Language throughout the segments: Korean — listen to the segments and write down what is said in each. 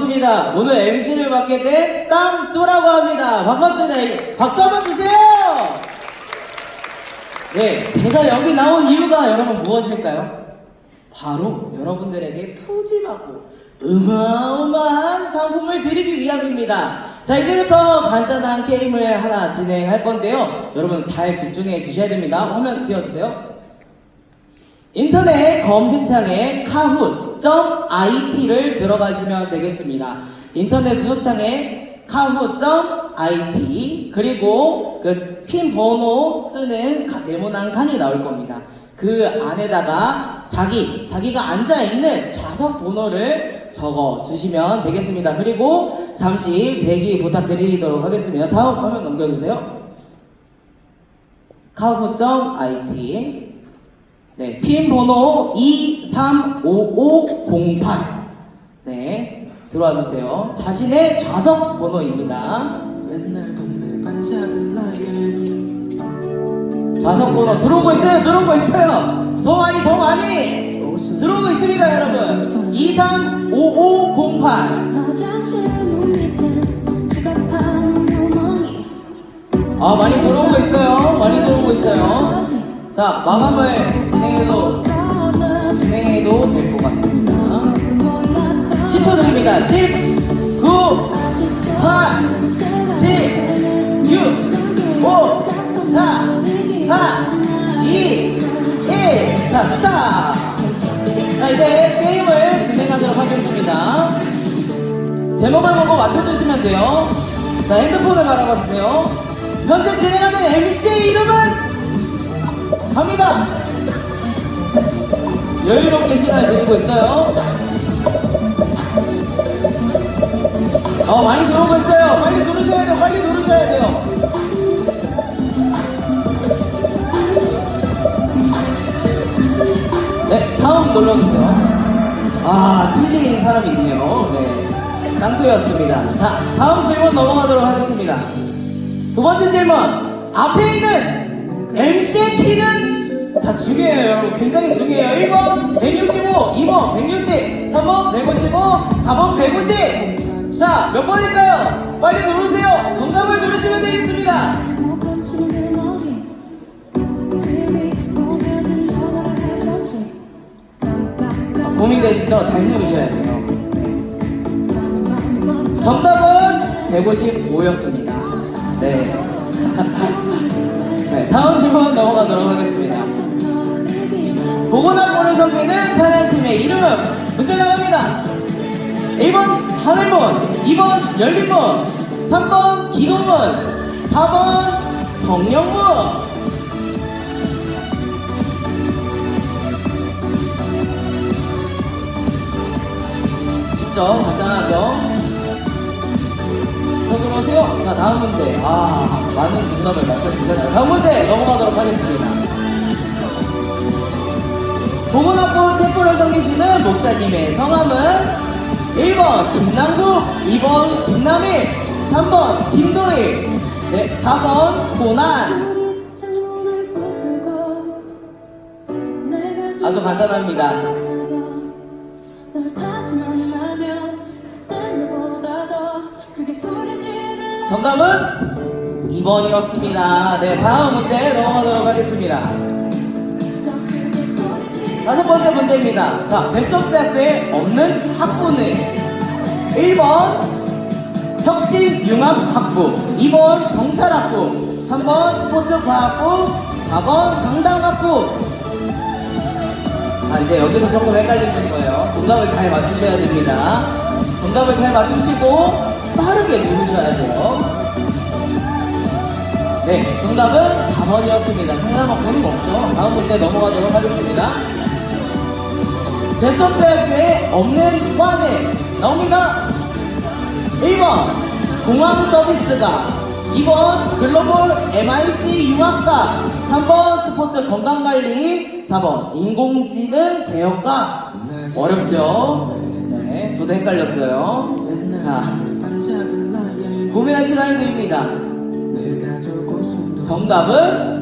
자, 오늘 MC를 맡게 된 땅뚜라고 합니다. 반갑습니다. 박수 한번 주세요! 네, 제가 여기 나온 이유가 여러분 무엇일까요? 바로 여러분들에게 푸짐하고 어마어마한 상품을 드리기 위함입니다. 자, 이제부터 간단한 게임을 하나 진행할 건데요. 여러분 잘 집중해 주셔야 됩니다. 화면 띄워주세요. 인터넷 검색창에 kahoot.it를 들어가시면 되겠습니다. 인터넷 수소창에 kahoot.it 그리고 그 핀 번호 쓰는 가- 네모난 칸이 나올 겁니다. 그 안에다가 자기 자기가 앉아 있는 좌석 번호를 적어 주시면 되겠습니다. 그리고 잠시 대기 부탁드리도록 하겠습니다. 다음 화면 넘겨주세요. kahoot.it 네, 핀 번호 235508. 네, 들어와 주세요. 자신의 좌석 번호입니다. 맨날 동네 반짝은 나에게 좌석 번호 들어오고 있어요. 들어오고 있어요. 더 많이 더 많이 들어오고 있습니다, 여러분. 235508. 화장실 문 밑에 지갑하는 구멍이 아, 많이 들어오고 있어요. 많이 들어오고 있어요. 자, 마감을 진행해도 진행해도 될 것 같습니다. 10초 드립니다. 10, 9, 8, 7, 6, 5, 4, 3, 2, 1. 자, 스탑! 자, 이제 게임을 진행하도록 하겠습니다. 제목을 보고 맞춰주시면 돼요. 자, 핸드폰을 바라봐 주세요. 현재 진행하는 MC의 이름은 갑니다. 여유롭게 시간을 드리고 있어요. 어, 많이 들어오고 있어요. 빨리 누르셔야 돼요. 빨리 누르셔야 돼요. 네, 다음 눌러주세요. 아, 틀린 사람이 있네요. 네. 깡토였습니다. 자, 다음 질문 넘어가도록 하겠습니다. 두 번째 질문. 앞에 있는 MC의 키는 자, 중요해요, 여러분. 굉장히 중요해요. 1번 165, 2번 160, 3번 155, 4번 150. 자, 몇 번일까요? 빨리 누르세요. 정답을 누르시면 되겠습니다. 고민되시죠? 잘 누르셔야 돼요. 정답은 155였습니다. 다음 질문 넘어가도록 하겠습니다. 보고나 보를 섬기는 찬양팀의 이름은 문제 나갑니다. 1번 하늘문, 2번 열린문, 3번 기도문, 4번 성령문. 쉽죠? 간단하죠? 서술하세요. 자, 다음 문제. 아, 많은 정답을 맞춰주셨네요. 다음 문제 넘어가도록 하겠습니다. 보문학부 체포를 섬기시는 목사님의 성함은 1번 김남국, 2번 김남일, 3번 김도일, 네, 4번 고난. 아주 간단합니다. 정답은 2번이었습니다. 네, 다음 문제 넘어가도록 하겠습니다. 다섯 번째 문제입니다. 자, 백석대학교에 없는 학부는 1번 혁신융합학부, 2번 경찰학부, 3번 스포츠과학부, 4번 상담학부. 아, 이제 여기서 조금 헷갈리신 거예요. 정답을 잘 맞추셔야 됩니다. 정답을 잘 맞추시고 빠르게 누르셔야 돼요. 네, 정답은 4번이었습니다. 상담학부는 없죠. 다음 문제 넘어가도록 하겠습니다. 백석대학교에 없는 과는 나옵니다. 1번 공항 서비스가 2번 글로벌 MIC 융합과 3번 스포츠 건강관리 4번 인공지능 제어과 어렵죠? 네, 저도 헷갈렸어요. 맨날 자, 고민할 시간이 드립니다. 정답은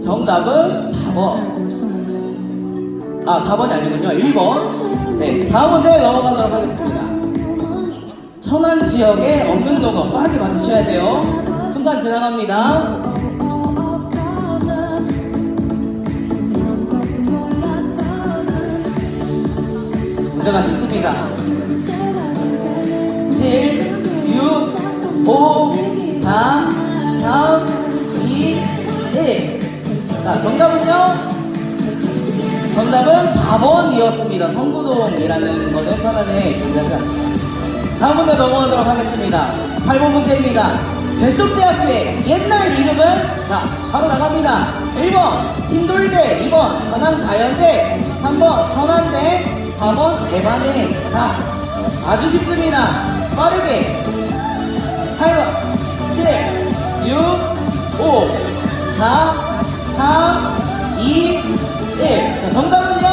정답은 4번. 살고 있었네 아, 4번이 아니군요. 1번. 네, 다음 문제 넘어가도록 하겠습니다. 천안 지역에 없는 농어 빠르게 맞추셔야 돼요. 순간 지나갑니다. 문제가 쉽습니다. 7, 6, 5, 4, 3, 2, 1. 자, 정답은요? 정답은 4번이었습니다. 성구동이라는 거는 천안에 존재하지 않습니다. 다음 문제 넘어가도록 하겠습니다. 8번 문제입니다. 뱃속대학교의 옛날 이름은? 자, 바로 나갑니다. 1번, 힘돌대, 2번, 천안자연대, 3번, 천안대, 4번, 대반대. 자, 아주 쉽습니다. 빠르게. 8번, 7, 6, 5, 4, 3, 2, 1. 자, 정답은요?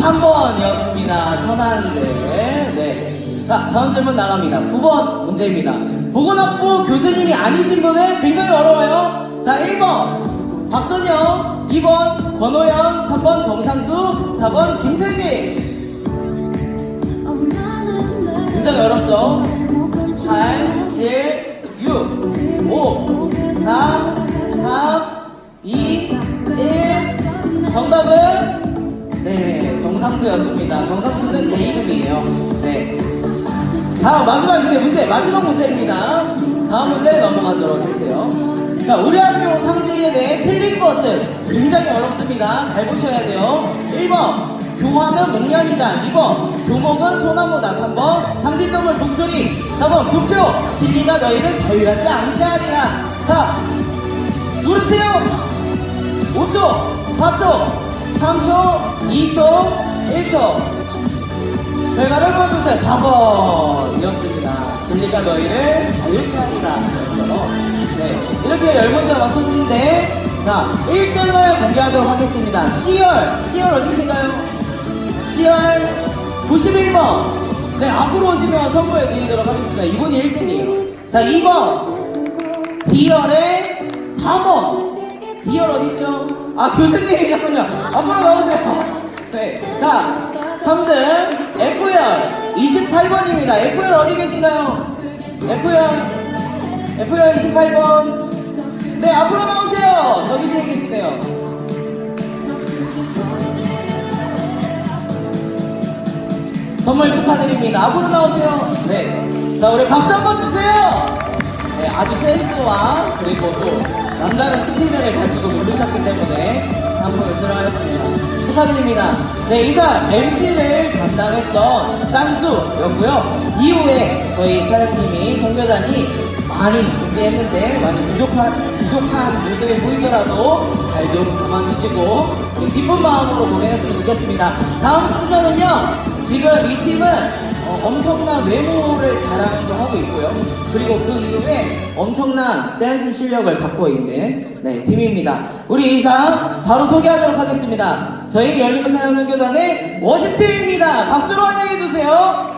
3번이었습니다. 천안대. 네. 자, 다음 질문 나갑니다. 9번 문제입니다. 보건학부 교수님이 아니신 분은 굉장히 어려워요. 자, 1번 박선영, 2번 권호연, 3번 정상수, 4번 김세진. 정답은 네 정상수였습니다. 정상수는 제 이름이에요. 네. 다음 마지막 이제 문제 마지막 문제입니다. 다음 문제 넘어가도록 하겠어요. 자 우리 학교 상징에 대해 틀린 것은 굉장히 어렵습니다. 잘 보셔야 돼요. 1번 교화는 목련이다. 2번 교목은 소나무다. 3번 상징동물 북소리. 4번 부표 진리가 너희를 자유하지 않게 하리라. 자 누르세요. 5초, 4초, 3초, 2초, 1초. 결과를 보여주세요. 4번이었습니다. 진리가 너희를 자유케 하리라. 였죠. 네. 이렇게 열 문제 맞췄는데, 자, 1등을 공개하도록 하겠습니다. C열, C열 어디신가요? C열 91번. 네, 앞으로 오시면 선물해 드리도록 하겠습니다. 이분이 1등이에요. 자, 2번. D열의 4번. D열 어딨죠? 아, 교수님, 잠깐만요. 앞으로 나오세요. 네. 자, 3등 F열 28번입니다. F열 어디 계신가요? F열 F열 28번 네 앞으로 나오세요. 저기 뒤에 계시네요. 선물 축하드립니다. 앞으로 나오세요. 네. 자 우리 박수 한번 주세요. 네, 아주 센스와 그리고 또 남다른 스피드를 가지고 누르셨기 때문에 상품을 수령하였습니다. 축하드립니다. 네, 이상 MC를 담당했던 짱두였고요. 이후에 저희 차장님이 성교단이 많이 준비했는데 많이 부족한 부족한 모습이 보이더라도 잘좀 그만두시고 네, 기쁜 마음으로 고생했으면 좋겠습니다. 다음 순서는요. 지금 이 팀은 어, 엄청난 외모를 자랑도 하고 있고요. 그리고 그 이후에 엄청난 댄스 실력을 갖고 있는 네, 팀입니다. 우리 이상 바로 소개하도록 하겠습니다. 저희 열린문 찬양선교단의 워십팀입니다. 박수로 환영해 주세요.